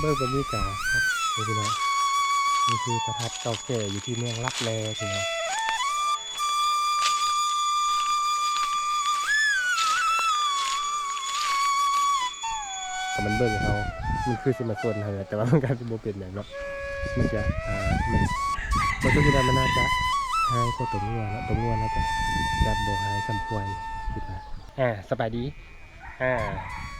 เบิกบรรยากาครับนี่พี่น้องนี่คือพระธาตุเก่าแก่อยู่ที่เมืองลับแลพี่น้องก็มันเบิ่งเขามันคือสิมาส่วนเฮาแต่ว่ามันการสิบ่เป็นอย่างเนาะมันจะอ่ามันมันก็คือมันน่าจะหายกว่าตัวงัวเนาะตัวงัวน่าจะจะบ่หายสำควรคิดว่าอ่าสบายดี อ่า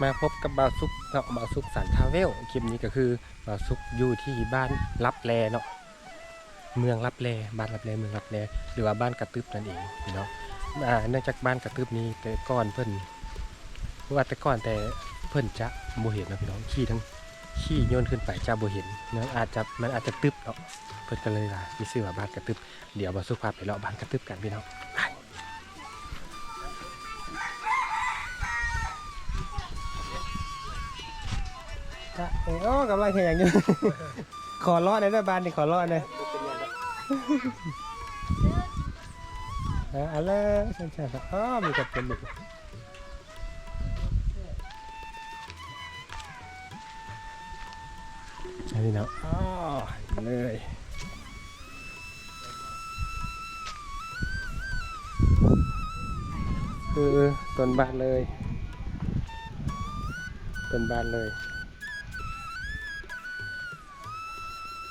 มาพบกับบาวซุกเนาะบาวซุกสันทาเวลคลิปนี้ก็คือบาวซุกอยู่ที่บ้านลับแลเนาะเมืองลับแลบ้านลับแลเมืองลับแลหรือว่าบ้านกระตึบนั่นเองเนาะอ่าเนื่องจากบ้านกระตึบนี้แต่ก่อนเพิ่นว่าแต่ก่อนแต่เพิ่นจะบ่เห็นเนาะพี่น้องขี่ทั้งขี่โยนขึ้นไปจะบ่เห็นเนาะอาจจะมันอาจจะตึบเนาะเพิ่นก็เลยว่ามีชื่อว่าบ้านกระตึบเดี๋ยวบาวซุกพาไปเลาะบ้านกระตึบกันพี่น้อง เอ้ยโอ้กำลังเห็นอย่างนี้ ขอรอดในอยได้บานนี่ขอรอดเลยอะเอะไรใช่ใช่ครับอ๋อมีกับเป็นเด็กอันนี้เนาะอ๋อเลยคือต้นบานเลยต้นบานเลย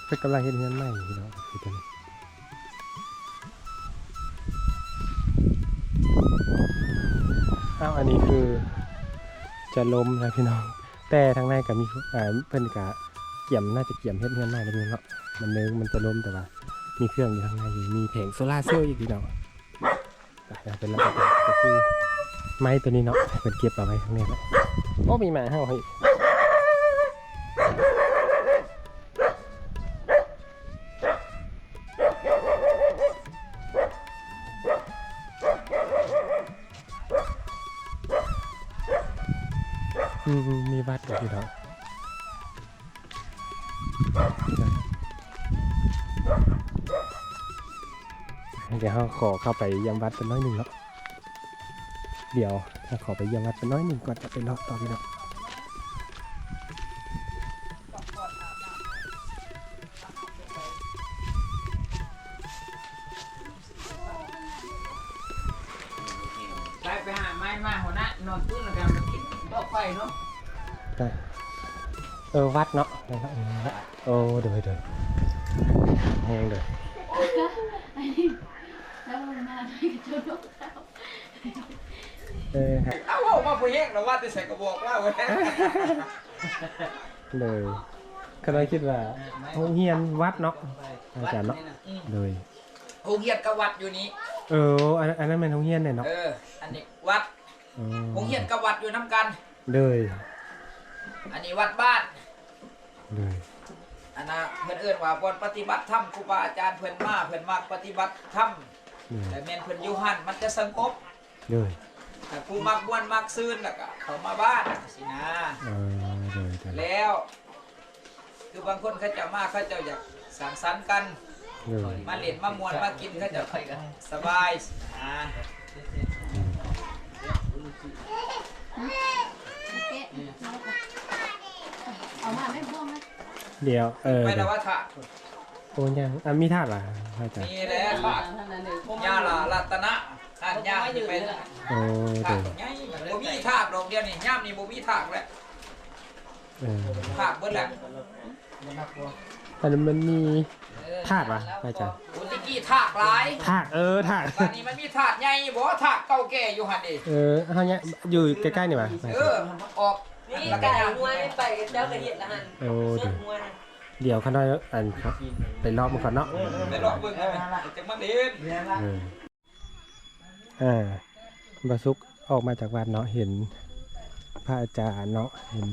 เป็นกำลังเห็นเงินใหม่พี่น้องคือตัวนี้อ้าวอันนี้คือจะล้มนะพี่น้อง แต่ทางในก็มีอ่าเพิ่นกะเกี่ยมน่าจะเกี่ยมเฮ็ดเงินใหม่แล้วพี่น้องมันเนึงมันจะล้มแต่ว่า มีเครื่องอยู่ข้างในอยู่มีแผงโซลาเซลล์อีกพี่น้องเป็นระบบก็คือไม้ตัวนี้เนาะเป็นเก็บเอาไว้ข้างในแหละโอ้มีหมาเห่าให้ ขอเข้าไปยังวัดเป็นน้อยหนึ่งเนาะเดี๋ยวเราขอไปยังวัดเป็นน้อยหนึ่งก่อนจะไปรอบต่อพี่เนาะไปไปหาไม้มาหัวหน้านอนตื้นแล้วกันมากินดอกไฟเนาะได้เออวัดเนาะได้ละอืมละโอ้เดี๋ยวเดี๋ยวแห้งเลย เขาเออครับเอ้าเอามาผู้แย่งเราว่าจะใส่กระบอกว่าเว้ยเลยก็เลยคิดว่าโรงเรียนวัดเนาะอาจารย์เนาะเลยหูเกียดกับวัดอยู่นี้เอออันอันนั้นเป็นโรงเรียนเนี่ยเนาะเอออันนี้วัดอ๋อหูเกียดกับวัดอยู่น้ำกัน เลย อันนี้วัดบ้านเลยอันน่ะเพื่อนเอิ้นว่าบนปฏิบัติธรรมครูบาอาจารย์เพื่อนมาเพื่อนมักปฏิบัติธรรมเลย แต่แม่นเพื่อนอยู่หันมันจะสงบเลยแต่ผู้มักบวนมักซื่นแล้วก็เขามาบ้านสินะเออเลยเลยแล้ว คือบางคนเขาจะมาเขาจะอยากสังสรรค์กันเลยมาเล่นมามวนมากินเขาจะสบายอ่าเก๊ะเอามาไม่พ่วงนะเดี๋ยวเออไม่เดี๋ละยวว่าถาโอ้ยังอะมีธาตุล่ะอาจารย์มีแล้วถาญาลารัตนะท่านย่าที่เป็นโอ้ถาเดี๋ยวไงบ่มีถากดอกเดียวนี่ย่ามนี่บ่มีถากแล้วเออถากเบิดแล้วอันนั้นมันมีธาตุป่ะอาจารย์โอ้ตะกี้ถากหลายธาตุเออธาตุตอนนี้มันมีถากใหญ่บ่ถากเก่าแก่อยู่หั่นดิเออเฮาเนี่ยอยู่ใกล้ๆนี่ป่ะเออออกนี่แล้วไก่ย่างมวยไปเจ้ากระเห็ดละหันโอ้เสื้เดี๋อยวมวยนะ เดี๋ยวข้างนอกอันครับไปรอบมันก่อนเนาะไปลองเบิ่งกันจังมาเล่นเอออ่าบาซุกออกมาจากวัดเนาะเห็นพระอาจารย์เนาะเห็น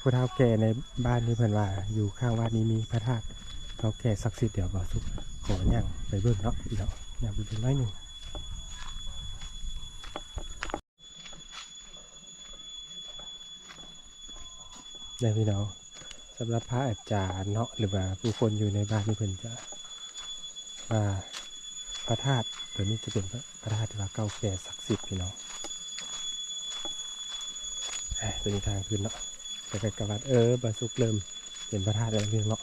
ผู้เฒ่าแก่ในบ้านนี้เพิ่นว่า อยู่ข้างวัดนี้มีพระธาตุเฒ่าแก่ศักดิ์สิทธิ์เดี๋ยวบาซุกขอย่างไปเบิ่งเนาะพี่เนาะย่างไปเบิ่งหน่อยหนึงได้พี่น้อง สำหรับพระอาจารย์เนาะหรือว่าผู้คนอยู่ในบ้านที่เพิ่นจะว่าพระธาตุตัวนี้จะเป็นพระธาตุที่ว่าเก่าแก่ศักดิ์สิทธิ์พี่น้องเอ้ยตัวนี้ทางขึ้นเนาะแต่ก็กวัดเออบาสุกเริ่มเป็นพระธาตุแล้วพี่เนาะ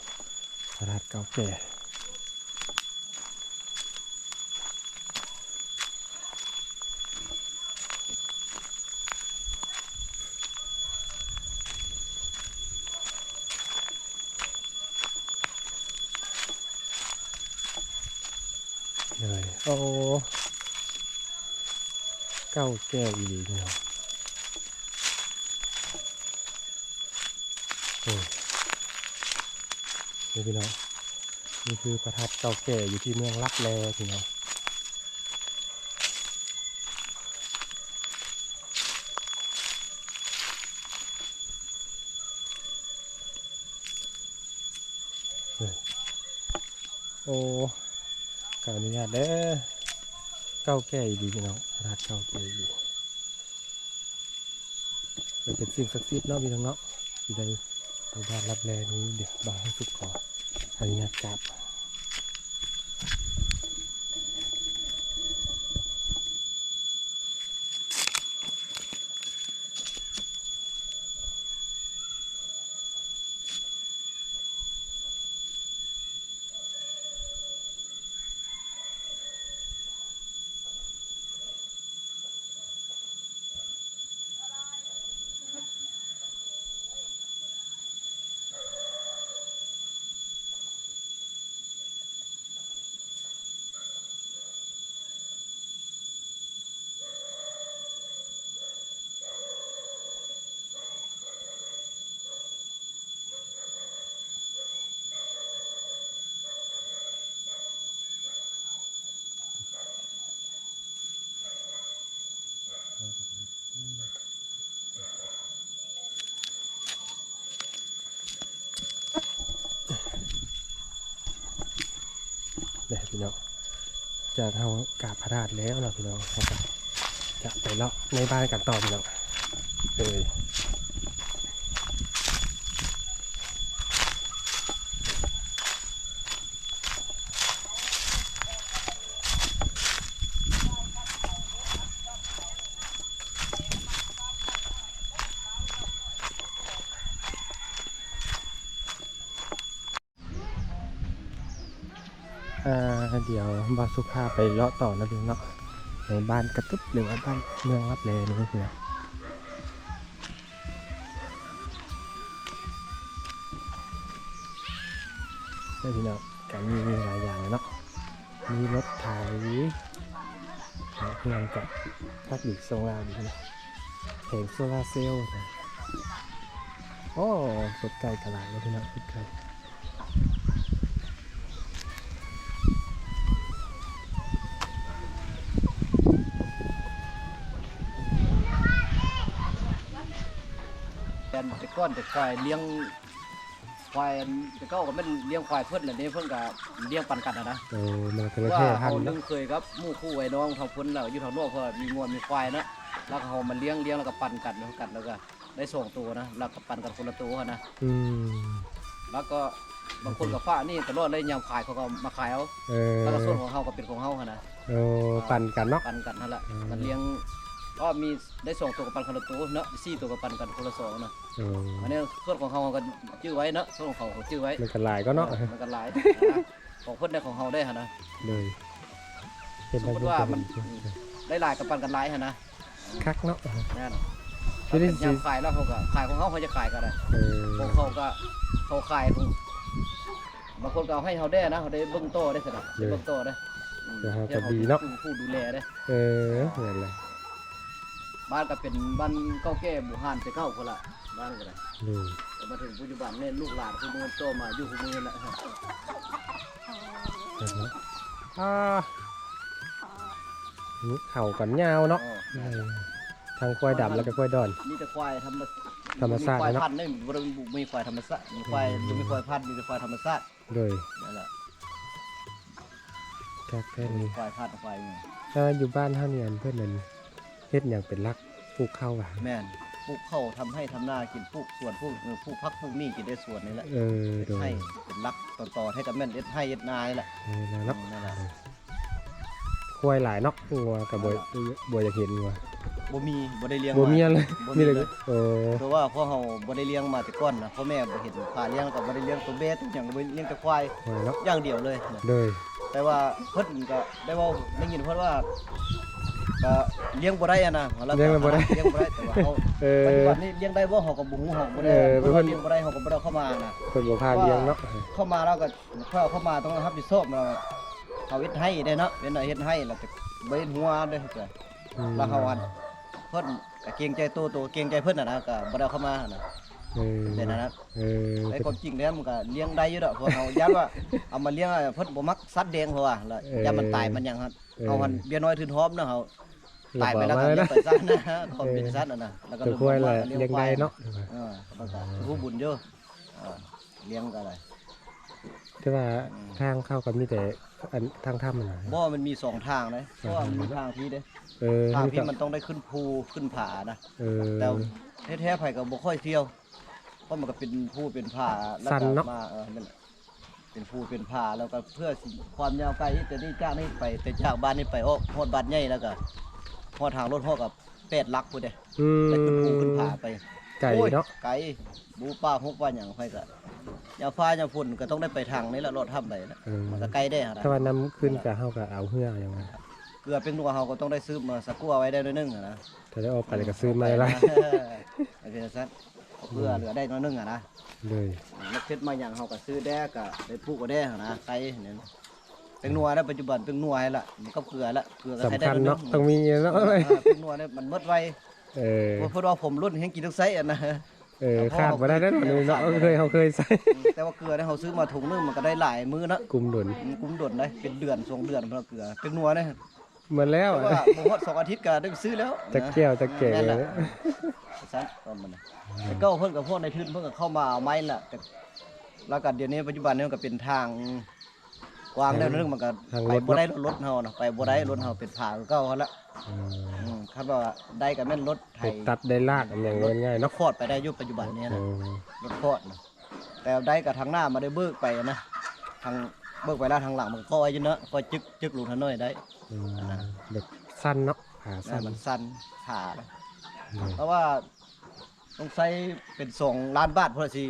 พระธาตุเก่าแก่ โอ้เก้าแก่อีหลีเนาะโอ้นี่พี่น้องนี่คือพระธาตุเก่าแก่อยู่ที่เมืองลับแลพี่น้องเลยโอ้ ออนุญาตเด้อเก้าแก่อีดีพี่น้องรักเก้าแก่ดีเป็นสิ่งศักดิ์สิทธิ์เนาะพี่น้องเนาะที่ได้ในบ้านรับแลนี้เดี๋ยวบาให้สุดขออนุญาตกลับเด้อ พี่น้องจากเรากราบพระธาตุแล้วเนาะพี่น้องเราก็จะไปเลาะในบ้านกันต่อพี่น้องเลย อ่าเดี๋ยวบา สุภาไปเลาะต่อนะพี่เนาะในบ้านกระตุ๊บหรือว่าบ้านเมืองรับแลนี่พี่เนาะนี่พี่เนาะกันมีหลายอย่างเลยเนาะมีรถไถเงินกับพัดหลีกโซลาร์ดีนะแผงโซลาร์เซลล์นะโอ้รถไกลกระลายแล้วพี่เนาะรถไกล ก้อนแต่ควายเลี้ยงควายแต่ก็ก็เป็นเลี้ยงควายเพิ่นแหละนี่เพิ่นก็เลี้ยงปันกันนะนะโอ้มันก็เลยว่าแค่พันเขาธุ์นึเนาะงเคยครับหมู่คู่ไอ้น้องทางเพิ่นแล้วอยู่ทางโน้นเพราะว่ามีงวมีควายนะแล้วก็เขามาเลี้ยงเลี้ยงแล้วก็ปันกันแล้วกันแล้วก็ได้สองตัวนะแล้วก็ปันกันคนละตัวนะ อืมแล้วก็บางคนกับฝ้านี่ตลอดเลยยามขายเขาก็มาขายเอาเออแล้วก็ส่วนของเฮาก็เป็นของเฮาหั้นนะ โอ้ปั่นกันเนาะ ปันกันนั่นแหละ อืม มันเลี้ยง ก็มีได้สองตัวกับปันคนละตัวเนาะสี่ตัวกับปันกันคนละสองนะเอออันนี้ส่วนของเขาก็ชื่อไว้เนอะส่วนของเขาเขาชื่อไว้มันกันหลายก็เนาะมันก็หลายนะของเพิ่นได้ของเขาได้ฮะนะเลยเป็นสมมติว่ามันได้หลายกับปันกันหลายฮะนะคักเนาะนั่นไม่ได้สิยามขายแล้วเขาก็ขายของเขาเขาจะขายกันเลยเออของเขาก็เขาขายของบางคนก็เอาให้เขาได้นะเขาได้เบิ้งโตได้สินะได้เบิ้งโตได้อืมเดี๋ยวเขาเดี๋จะยวเขาดีเนาะผู้ผู้ดูแลได้เออนั่นแหละ บ้านก็เป็นบ้านเก่าแก่หมู่บ้านแต่เก่าคนละบ้านก็ได้เลยแต่มาถึงปัจจุบันเนี่ยลูกหลานผู้มือโตมาอยู่ผู้มือแล้วครับเห็นไหมอ่านี่เข่ากันยาวเนาะอ๋อเออทางควายดำแล้วก็ควายดอนมีแต่ควายธรรมธรรมชาติควายเนอะ พันธุ์นี่บ่ได้มีควายธรรมชาติมีควายอืมบ่มีควายพันธุ์มีแต่ควายธรรมชาติเลยนั่นแหละแค่แค่มีนี้ควายพันธุ์ควายนี่ถ้าอยู่บ้านท่าเนียนเพื่อนนั้น เฮ็ดอย่างเป็นรักปลูกข้าวอะแม่นปลูกข้าวทำให้ทำนากินปลูกสวนปลูกเออปลูกพักปลูกนี่กินได้สวนนี่แหละเออโดยให้เป็นรักต่อๆให้กับแม่นเอ็ดให้เอ็ดนายแหละเออนั่นเนาะนั่นแหละควายหลายเนาะงัวกับบวยบวยจะเห็นงัวบ่มีบ่ได้เลี้ยงบ่มีอะไรบ่มีมีเลยเลยโอ้เพราะว่าพ่อเฮาบ่ได้เลี้ยงมาแต่ก่อนนะพ่อแม่บ่เห็นพาเลี้ยงก็บ่ได้เลี้ยงตัวเบสทุกอย่างก็บ่ได้เลี้ยงแต่ควายไว้เนาะอย่างเดียวเลยนะเลยแต่ว่าเพิ่นก็ได้เว้าได้ยินเพิ่นว่า ก็เลี้ยงบ่ได้อะนะแล้วก็เลี้ยงแล้วบ่ได้เลี้ยงบ่ได้แต่ว่าเฮาเอปัจจุอบันนี้เลี้ยงได้บ่เฮาก็บ่ฮู้เฮาบ่ได้เออเพิ่นว่าเพิ่นเลี้ยงบ่ได้เฮาก็บ่ได้เอาเข้ามานะเพิ่นบ่พาเลี้ยงเนาะ เข้ามาแล้วก็เข้าเข้ามาต้องรับผิดชอบมาเอาเฮ็ดให้ได้เนาะเป็นเอาเฮ็ดให้แล้วจะบ่เฮ็ดหัวเด้อจ้ะอืมแล้วเขาอันเพิ่นก็เกรงใจตัวตัวเกรงใจเพิ่นน่ะนะก็บ่ได้เอาเข้ามานะ เออเป็นอันนั้นเออแต่ความจริงแล้วมันก็เลี้ยงได้อยู่ดอกเพราะเฮาย้านว่าเอามาเลี้ยงอะเพิ่นบ่มักสัตว์แดงเพราะว่าแล้วยามมันตายมันหยังครับเอาหันเบี้ยน้อยทื่นหอมเนาะเฮาตายไปแล้วก็เลี้ยงไปซะนะความเป็นสัตว์น่ะนะแล้วก็ตัวควายแหละเลี้ยงได้เนาะเออมันก็รู้บุญเยอะเออเลี้ยงก็ได้แต่ว่าทางเข้าก็มีแต่อันทางถ้ำน่ะบ่ มันมีสองทางเลยเพราะว่ามันมีทางที่เด้เออทางนี่ที่ก็มันต้องได้ขึ้นภูขึ้นผานะเออแต่แท้ๆไผก็บ่ค่อยเที่ยว เพราะมันก็เป็นภูเป็นผาแล้วสั้นก็เนาะมาเออนั่นแหละเป็นภูเป็นผาแล้วก็เพื่อสิความยาวไกลที่จะได้จากนี้ไป แต่จากบ้านนี้ไปโอ้ฮอดบ้านใหญ่แล้วก็ฮอดทางรถฮอดกับ8ลักพุ่นเด้อืมได้ขึ้นภูขึ้นผาไป ไก่โอ้ยเนาะไกลบูป้าฮกว่าหยังไผก็ยามฟ้ายามฝนก็ต้องได้ไปทางนี้แหละรถทํไปนะเออมันก็ไกลได้หั่นนะถ้าว่าน้ำขึ้นก็เฮาก็เอาเหืออย่างนั้นเกลือเป็นนัวเฮาก็ต้องได้ซื้อมาสักกัวไว้ได้ด้วยนึงอะนะถ้าได้ออกไปก็ซื้อมาละไอ้เป็นซั่น เพื่อเหลือได้น้อยนึงอะนะเลยนักเทศมาอย่างเฮาก็ซื้อแด้ก็ได้ปลูกก็ได้อะนะไก่เนี่ยเป็นนัวแล้วปัจจุบันเป็นนัวให้ละมันก็เกลือละเกลือก็ใช้สำได้คัญด้วยนึเนาะงต้องมีเนาะเออเป็นนัวเนี่ยมันหมดไวเออเพราะว่าผมรุ่นแห่งกินทุกไสอะนะเออขาดบ่ได้เด้อเนาะเคยเฮาเคยใส่แต่ว่าเกลือเนี่ยเฮาซื้อมาถุงนึงมันก็ได้หลายมื้อนะกลุ่มดุนมันกุ้มด่วนได้เป็นเดือนสองเดือนเพราะเกลือเป็นนัวเนี่ยเหมือนแล้วแต่ว่าบ่ฮอดสองอาทิตย์ก็ได้ซื้อแล้วจักแก้วจักแก่นั่นแหเลละยซันก็มันน่ะ แต่ก็เพิ่นกับพวกในทุนเพิ่นก็เข้ามาเอาไม้แหละแต่แล้วก็เดี๋ยวนี้ปัจจุบันนี้มันก็เป็นทางกว้างแล้วนึงมันก็ไปบ่ได้รถเฮานะไปบ่ได้รถเฮาเป็นผาคือเก่าหั่นละอืมอืมคันว่าได้ก็แม่นรถไถ ไปตัดได้ลากอันอย่างง่ายๆรเนาะถคอดไปได้อยู่ปัจจุบันนี้เอนะอรถคอดนะแต่ได้กับทางหน้ามาได้เบิกไปนะทางเบิกไปแล้วทางหลังมันก็ไอ้อยู่เนาะก็จึกจึกลูกทางน้อยได้อืมแบบสั้นเนาะขานะสั้นมันสั้นขานะเลยเพราะว่า ต้องใช้เป็นสองล้านบาทเพื่อสิ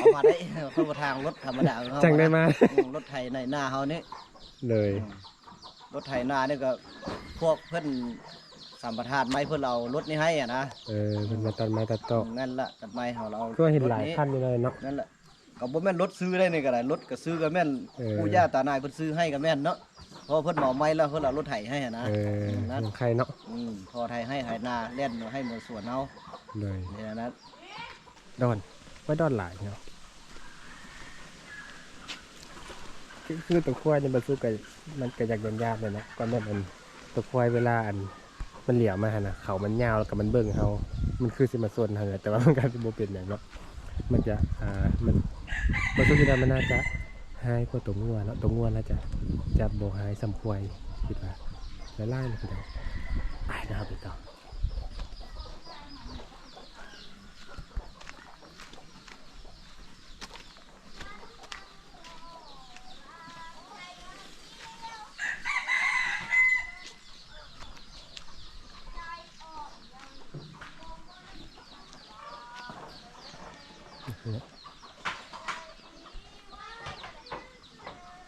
เอามาได้เข้ามาทางรถธรรมดาของเฮาจังได้มา อืมรถไถในหน้าเฮานี่ เลยอืมรถไถนานี่ก็พวกเพิ่นสัมปทานไม้เพิ่นเรารถนี้ให้อะนะเออเป็นมาตัดไม้ตัดตอกนั่นละตัดไม้เฮาเราก็เห็นหลายรถคันอยู่เลยเนาะ นั่นแหละก็บ่แม่นรถซื้อได้นี่ก็ได้รถก็ซื้อก็แม่นเออ ปู่ย่าตานายเพิ่นซื้อให้ก็แม่นเนาะ เพราะเพิ่นเหมาไม้แล้วเพิ่นเอารถไถให้อะนะเออนั่นของใครเนาะอืมพอไถให้ไถนาเล่นให้หมดสวนเฮาเลยนี่นะดอนไว้ดอนหลายเนาะคือคือตัวควายเนี่ยมันสู้กับมันก็อยากโดนยากเลยเนาะก็แม่นมันตัวควายเวลาอันมันเหลี่ยมมาหั่นน่ะเขามันยาวแล้วก็มันเบิ่งเฮามันคือสิมาส่วนเฮาแต่ว่ามันก็สิบ่เป็นหยังเนาะมันจะอ่ามันบ่สู้ที่ใดมันน่าจะ หายกว่าตัวงัวเนาะตัวงัวน่าจะจะบ่หายสำควายคิดว่าละลาเลยพี่น้องไปนะครับพี่ต่อ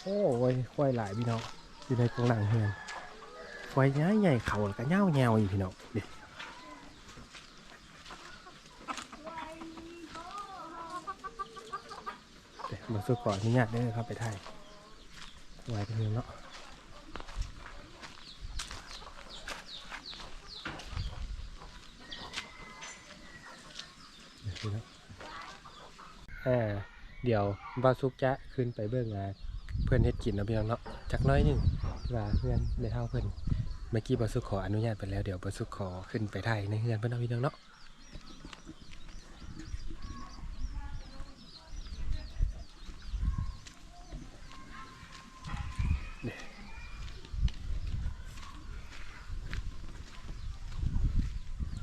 โอ้ยควายหลายพี่น้ อยู่ในกรงหลังเฮือนควายใหญ่ใหญ่เขาแล้วก็เงาแงวอยู่พี่น้องเด็เดี๋ยวมาสู้ก่อนอนุญาตเด้อครับไปถ่ายควายเป็นเฮือนเนาะเดี๋ยวพี่น้องเอเดี๋ยวบาซุกจะขึ้นไปเบื้องงานเพื่อนเฮ็ดกินนะพี่น้องเนาะจักน้อยหนึง ว่าเพื่อนได้เท่าเพื่อนเมื่อกี้บอสุขขออนุญาตไปแล้วเดี๋ยวบอสุขขอขึ้นไปถ่ายในเฮือนเพื่อนเนาพี่น้องเนาะ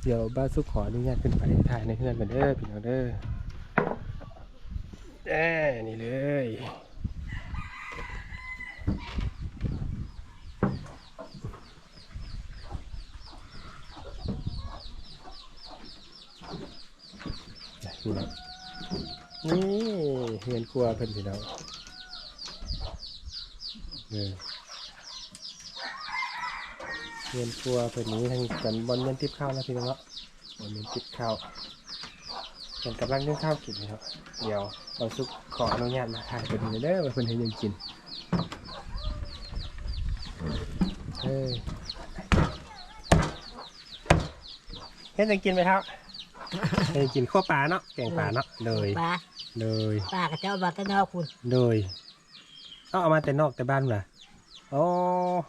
เดี๋ยวบ้านสุขขออนุญาตขึ้นไปถ่ายในเฮือนกันเด้อพี่น้องเด้อเอ้นี่เลย พี่น้องนี่เฮือนครัวเพิ่นพี่น้องเออเฮือนครัวเพิ่นนี้ทางกันบอลเงินติบข้าวนะพี่น้องเนาะบอลเงินติบข้าวเพิ่นกำลังนึ่งข้าวกินนะครับ เดี๋ยวเราสุกขออนุญาตมาถ่ายเพิ่นให้เด้อว่าเพิ่นให้ยังกินเออเฮ็ดยังกินไหมครับ เฮ็ดยังกินข้าวปลาเนาะแกงปลาเนาะเลยปลาเลยปลากระเจ้าบาตะนอกคุณเลยเอาเอามาแต่นอกแต่บ้านเหรอโอ้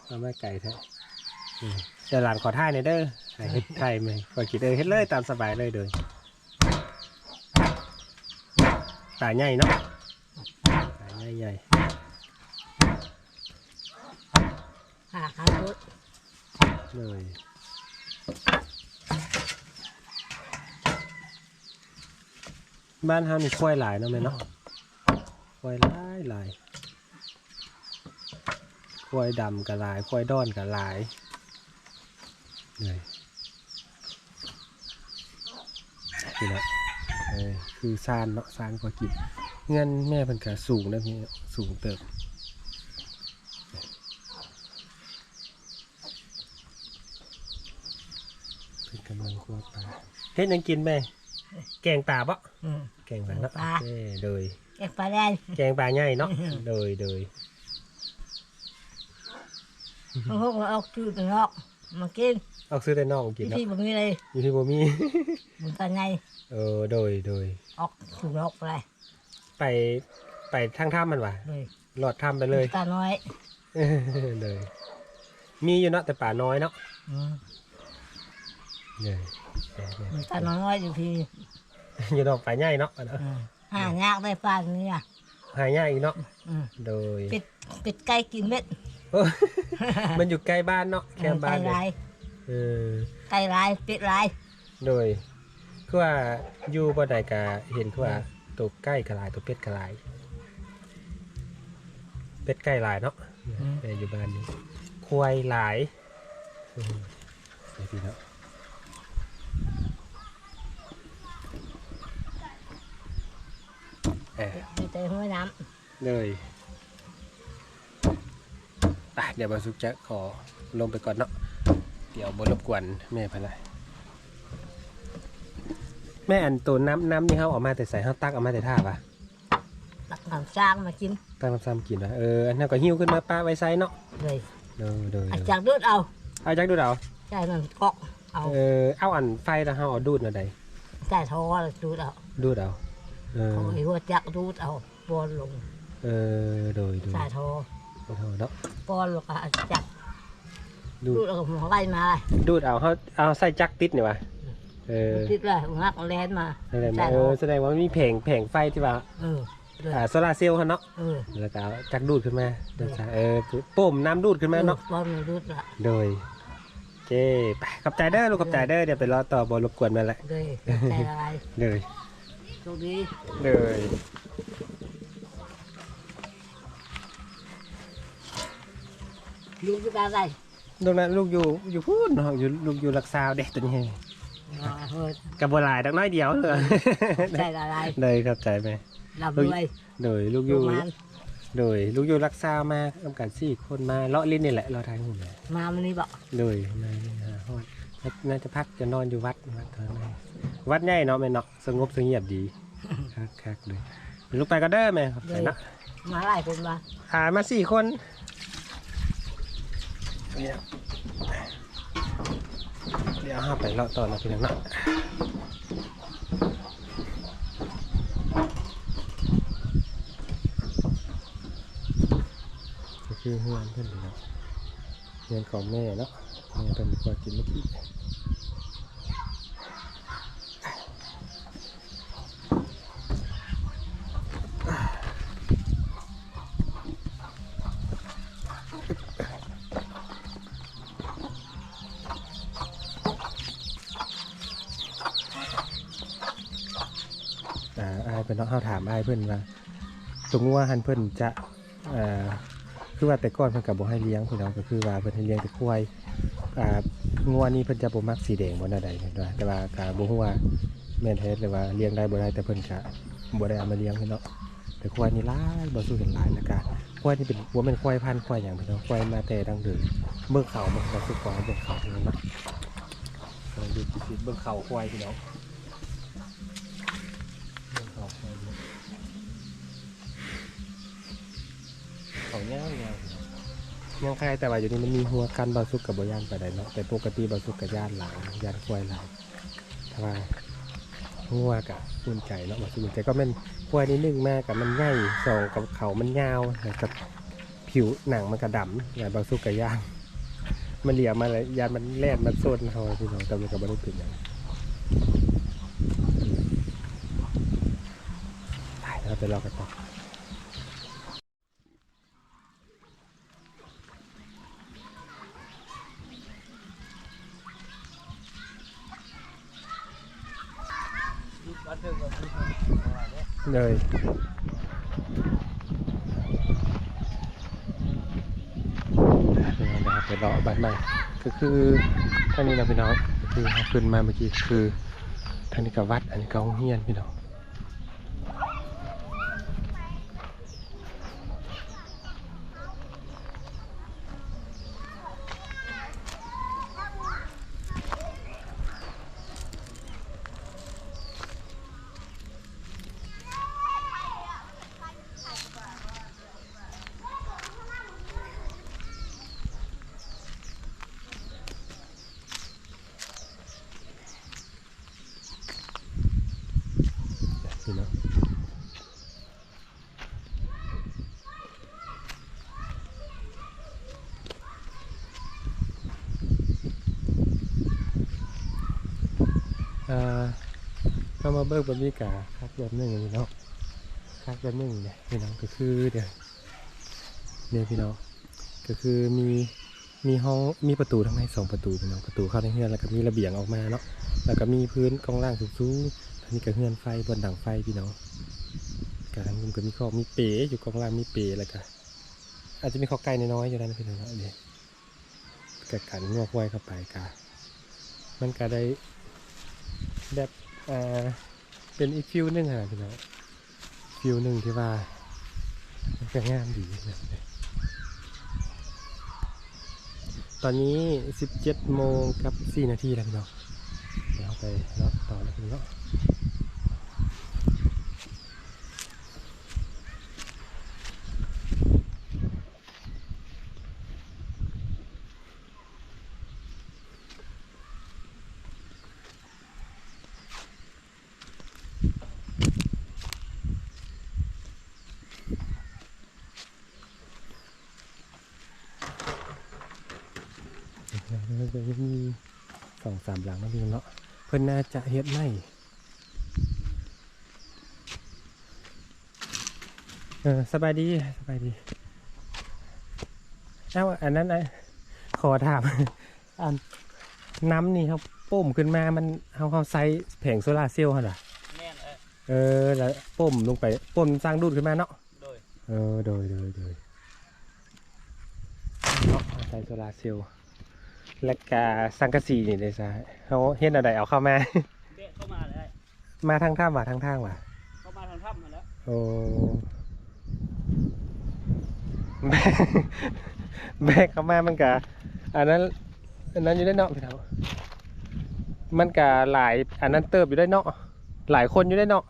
เอามาไก่แท้อืมเดี๋ยวหลานขอท่ายหน่อยเด้อให้เฮ็ดไทยไหมขอกินเออเฮ็ดเลยตามสบายเลยเด้อตาใหญ่เนาะตาใหญ่ใหญ่หาขาวรถเลย บ้านเฮานี่ควายหลายเนาะแม่เนาะควายหลายหลายควายดำกับหลายควายด้อนกับหลายเลยนี่นะเออคือซานเนาะซานกว่ากินเงินแม่เพิ่นก็สูงนะพี่สูงเติบเป็นกำลังคั่วปลาเฮ็ดหยังกินแม่ แกงปลาปะอืม แกงปลาเนาะปลาเอ้โดย แกงปลาแดงแกงปลาใหญ่เนาะโดยโดยมันพวกเราเอาจืดนอกมากินเอาซื้อแต่นอกมากินที่เนาะที่บ่มีเลยอยู่ที่บ่มีมันตาไงเออโดยโดย ออกสู่นอกไปไปไปทางถ้ำมันว่ะเลยหลอดถ้ำไปเลย ตาน้อยเลย มีอยู่เนาะแต่ป่าน้อยเนาะอืมเลยแหม่มัน ตาน้อยอยู่ที่ๆอยู่ดอกป่าใหญ่เนาะอันเนาะอืมหายากได้ปลาเนี้อะหายากอีกเนาะอืมโดยเป็ดเป็ดไก่กินเม็ดโอ้ยมันอยู่ใกล้บ้านเนาะแคมป์บ้านไก่เลยลายเออไก่ลายเป็ดลายโดยคือว่าอยู่บ่ได้ก็เห็นคือว่าตัวใกล้กระลายตัวเป็ดกระลายเป็ดไก่หลายเนาะแต่อยู่บ้านนี้ควายหลายอืมไปพี่เนาะ เออมีแต่ห้วยน้เลยไปเดี๋ยวบาสุกจะขอลงไปก่อนเนาะเดี๋ยวบรบกวนแม่พะนะแม่อันตัวน้ำน้ำนี่เขาเออกมาแต่ใส่เขาตักเออกมาแต่ท่าปะำตักน้ำสร้างมากินตั้งน้ำซ้ำกินวะเอออันนั้นก็หิ้วขึ้นมาป้าไว้ไซเนาะเลยเดอเดออาจากดูดเอาเอาจักดูดเอาใช่มันเกาะเอาเออเอาอันไฟแล้วเขาเอาดูดมาใดใช่ท้อดูดเอาดูดเอา เออเอาไอ้หัวจักดูดเอาปอนลงเออโดยโดยใช่ท้อโอ้โหเนาะปอนลงก็เอาจักดูดูดดเอาหัวไล่มาเลยดูดเอาเขาเอาใส่จักติดนี่วะเออติดเลยหัวหักแลนมาแสดงใช่ว่าเอท้ออแสดงว่ามันมีแผงแผงไฟที่ว่าเออเลยอ่าโซลาร์เซลล์เขาเนาะเออแล้วก็เอาจักดูดขึ้นมาเดี๋ยวจะเออโป่มน้ำดูดขึ้นมาเนาะปอนดูดละโดยโอเคไปขอบใจเด้อลูกขอบใจเด้อเดี๋ยวไปรอต่อบอลรบกวนมาแหละเลยใจละลายเลย โชคดีเลยดูที่ตาได้ตรงนั้นลูกอยู่อยู่พูดเนาะอยู่ลูกอยู่รักษาเด็กตัวนี้อ๋อเฮ้ยกับบัวลายดักน้อยเดียวเลยใจละลายเลยครับใจไหมลำรวยโดยลูกอลูยู่กมันโดยลูกอยู่รักษามาทำการสี่คนมาเลาะลิ้นนี่แหละเราทายหุ่นเลยมามันนี่บอกโดยมาหาฮอดน่าจะพักจะนอนอยู่วัดวัดเท่านั้น วัดใหญ่เนาะแม่เนาะสงบสงเงียบดีคักคักเลยลูกไปก็เด้อแม่ครับไปเนาะมาหลายคนมาหามาสี่คนเดี๋ยวห้าไปเลาะต่อนะพี่น้องเนาะก็คือเฮือนเพื่อนพี่น้องเฮือนของแม่เนาะแม่เป็นคนกินเมื่อกี้อ่าอายเป็นน้องเขาถามอายเพื่อนว่าตรงว่าหันเพื่อนจะคือว่าแต่ก่อนเพิ่นกับบ่ให้เลี้ยงพี่น้องก็คือว่าเพิ่นให้เลี้ยงแต่ควายงัวนี่เพิ่นจะบ่มักสีแดงบ่น่าใดเพิ่นว่าแต่ว่าก็บ่ฮู้ว่าแม่นแท้เลยว่าเลี้ยงได้บ่ได้แต่เพิ่นก็บ่ได้เอามาเลี้ยงพี่น้องแต่ควายนี่หลายบ่สู้เห็นหลายแล้วก็ควายนี่เป็นบ่แม่นควายพันธุ์ควายหยังพี่น้องควายมาแต่ดังเดิมเบิ่งเขามันก็สุกกว่าเบิ่งเขาเนาะลองดูสิเบิ่งเขาควายพี่น้อง เขายาวๆพี่น้องยังใครแต่ว่าอยู่นี่มันมีหัวกันบาสุกกับบย่านไปได้เนาะแต่ปกติบาสุกกับย่านหลายย่านควายหลายถ้าว่าหัวกับอุ่นใจเนาะบาสุกอุ่นใจก็แม่นควายนิดนึงมากกับมันใหญ่สองกับเขามันยาวแล้วกับผิวหนังมันกระดำอย่างบาสุกกับย่านมันเหลี่ยมมาเลยยานมันแล่นมันโซนเขาพี่น้องแต่มันกับบริสุทธิ์อย่างตายแล้วไปรอกันต่อ เลยนะครับไปรอบัตรใหม่ก็คือท่านนี้เราไปน้องคือขึ้นมาเมื่อกี้คือท่านนี้กับวัดอันนี้ก็โรงเฮียนพี่น้อง พี่น้องอ่าเข้ามาเบิกบบนี้กะคักแบบนึงอย่างนี้เนาะคักแบบนึงเนี่ยพี่น้องก็คือเดี๋ยวเนี่ยพี่น้องก็คือมีมีห้องมีประตูทั้งในสองประตูพี่น้องประตูเข้าในเฮือนแล้วก็มีระเบียงออกมาเนาะแล้วก็มีพื้นกองล่างสูงๆ อันนี้ก็เฮือนไฟบนดังไฟพี่น้องกางมุมก็มีข้อมีเป๋อยู่กองล่างมีเป๋แล้วก็อาจจะมีข้อไก่น้อยๆอยู่นั่นพี่น้องเดี๋ยวกะกันงอกไว้เข้าไปกะมันก็ได้แบบอ่าเป็นอีกฟิวหนึ่งอะพี่น้องฟิวหนึ่งที่ว่ามันก็งามดีนะตอนนี้ 17 โมงกับ 4 นาทีแล้วพี่น้องเดี๋ยวไปเลาะต่อนะพี่น้องแล้วก็จะมีสองสามหลังนะพี่น้องเนาะเพิ่นน่า จะเฮ็ดไม่เออสบายดีสบายดีเอ้าอันนั้นไอ้ขอถามอันน้ำนี่ครับปุ่มขึ้นมามันเขาเขาใส่แผงโซลาร์เซลล์เหรอแม่นเออเออแล้วปุ่มลงไปปุ่มสร้างดูดขึ้นมาเนาะโดยเออโดยโดยโดยเนาะใส่โซลาร์เซลล์ และกาสังกะสีนี่เลยซะเขาเห็นอะไรเอาเข้ามา เบะเข้ามาเลยมาทางท่าว่ะทางทางว่ะ เข้ามาทางถ้ำมาแล้วโอ้แบกแบกเข้ามามันกะอันนั้นอันนั้นอยู่ได้เนาะพี่เฒ่ามันกะหลายอันนั้นเติบอยู่ได้เนาะหลายคนอยู่ได้เนาะ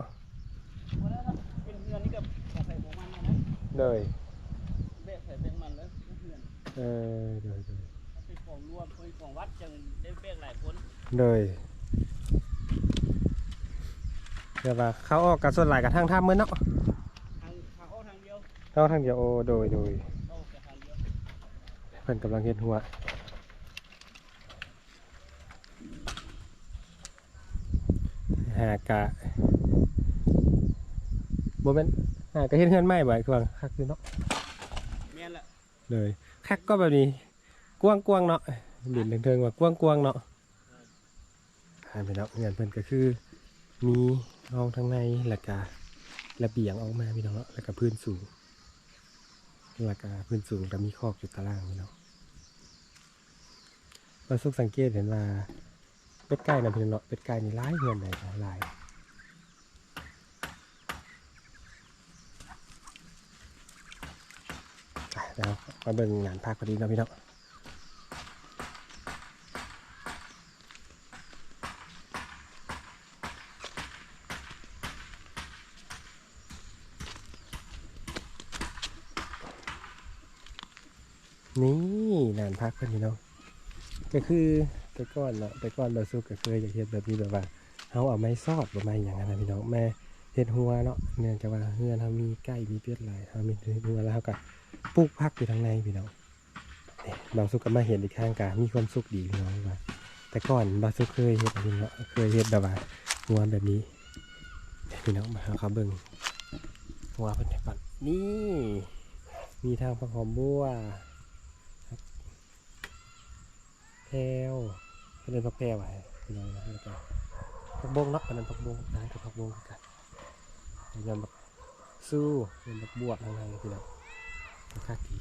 เป็นเงินนี่กับใส่ของมันนะเลยเบะใส่เป็นมันแล้วเงินเออโดยโายคนเลยเดี๋ยวว่าเขาออกกับส่วนหลายกับทางท่ามือเนาะทางทางอ้อทางเดียวเข้าทางเดียวโอ้โดยโดยเข้าแต่ทางเดียวเพิ่นกำลังเฮ็ดหัวหากะบ่แม่นหากะเฮ็ดเฮือนใหม่บ่ไอ้กวางคักอยู่เนาะแม่นแหละเลยคักก็แบบนี้กว้างๆเนาะบินเทิงๆว่ากว้างๆเนาะ อ่าพี่น้องงานเพิ่นก็คือ มีห้องทางในแล้วก็ระเบียงออกมาพี่น้องเนาะแล้วก็พื้นสูงแล้วก็พื้นสูงก็มีคอกอยู่ตารางพี่น้องเราสุกสังเกตเห็นว่าเป็ดไก่นะพี่น้องเนาะเป็ดไก่นี่หลายเฮือนเลยนะหลายแล้วมาเบิ่งงานภาคพอดีนะพี่น้อง นี่งานภาคพอดีเนาะก็คือแต่ก่อนเนาะแต่ก่อนเราสู้ก็เคยอยากเฮ็ดแบบนี้แบบว่าเฮาเอาไม้ซอดบ่ไม้หยังนั้นนะพี่น้องแม่เฮ็ดหัวเนาะเนื่องจากว่าเฮือนเฮามีไก่มีเป็ดหลายเฮามีหัวแล้วเฮาก็ปลูกผักอยู่ทางในพี่น้องนี่บางสุกก็มาเห็นอีกข้างกะมีความสุขดีพี่น้องว่า แต่ก่อนบางสุกเคยเฮ็ดพี่น้องเคยเฮ็ดแบบว่าหัวแบบนี้พี่น้องมาหาเขาเบิ่งหัวเพิ่นให้ก่อนนี่มีทางผักหอมบัวครับแพรวเขาเรียกผักแพรวไว้พี่น้องแล้วก็ผักบงเนาะอันนั้นผักบงนะกับผักบงกันยำบักสู้ยำบักบวกอะไรพี่น้องค่าดี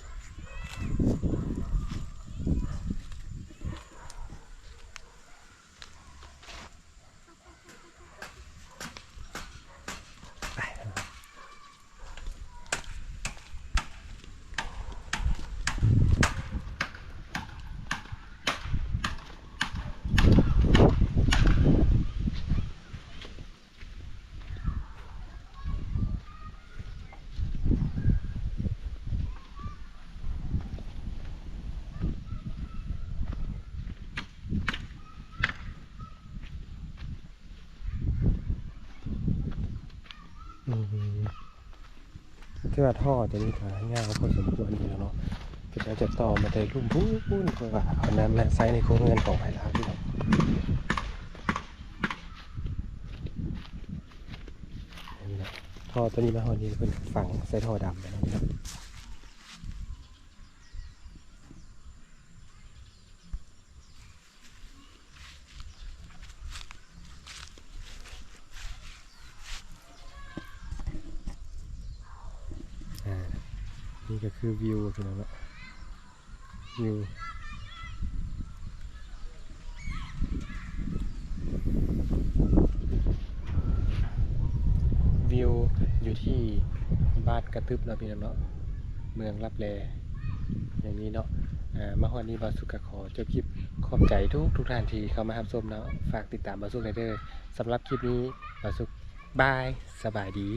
ว่าท่อจะนี้ก็ง่ายพอสมควรอยู่แล้วเนาะก็จะจะต่อมาแต่รุ่มพุ่นเพราะว่าเอาน้ำและไซในโครงเงินของไผ่ลาวพี่เราท่อตัวนี้มาหอนี้เป็นฝั่งใส่ท่อดำนะครับนี่ก็ คือวิวพี่น้องเนาะวิววิวอยู่ที่บ้านกระตึบเนาะพี่น้องเนาะเมืองรับแลอย่างนี้เนาะอ่ามาวันนี้บาสุกกะขอจบคลิปขอบใจทุกทุกท่านที่เข้ามารับชมเนาะฝากติดตามบาสุกไรเดอร์สำหรับคลิปนี้บาสุกบายสบายดี